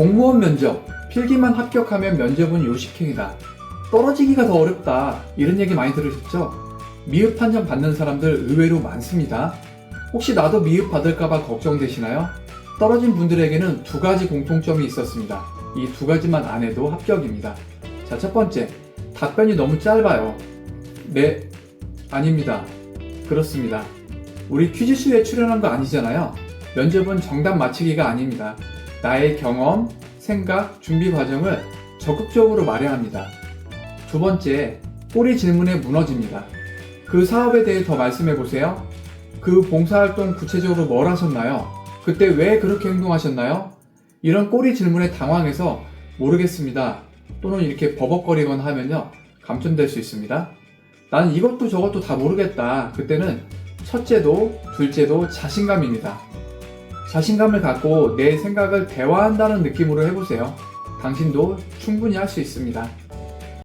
공무원 면접, 필기만 합격하면 면접은 요식행이다. 떨어지기가 더 어렵다. 이런 얘기 많이 들으셨죠? 미흡 판정 받는 사람들 의외로 많습니다. 혹시 나도 미흡 받을까봐 걱정되시나요? 떨어진 분들에게는 두 가지 공통점이 있었습니다. 이 두 가지만 안 해도 합격입니다. 자, 첫 번째. 답변이 너무 짧아요. 네, 아닙니다. 그렇습니다. 우리 퀴즈쇼에 출연한 거 아니잖아요. 면접은 정답 맞히기가 아닙니다. 나의 경험, 생각, 준비 과정을 적극적으로 말해야 합니다. 두 번째, 꼬리 질문에 무너집니다. 그 사업에 대해 더 말씀해 보세요. 그 봉사활동 구체적으로 뭘 하셨나요? 그때 왜 그렇게 행동하셨나요? 이런 꼬리 질문에 당황해서 모르겠습니다. 또는 이렇게 버벅거리거나 하면요. 감점될 수 있습니다. 나는 이것도 저것도 다 모르겠다. 그때는 첫째도 둘째도 자신감입니다. 자신감을 갖고 내 생각을 대화한다는 느낌으로 해보세요. 당신도 충분히 할 수 있습니다.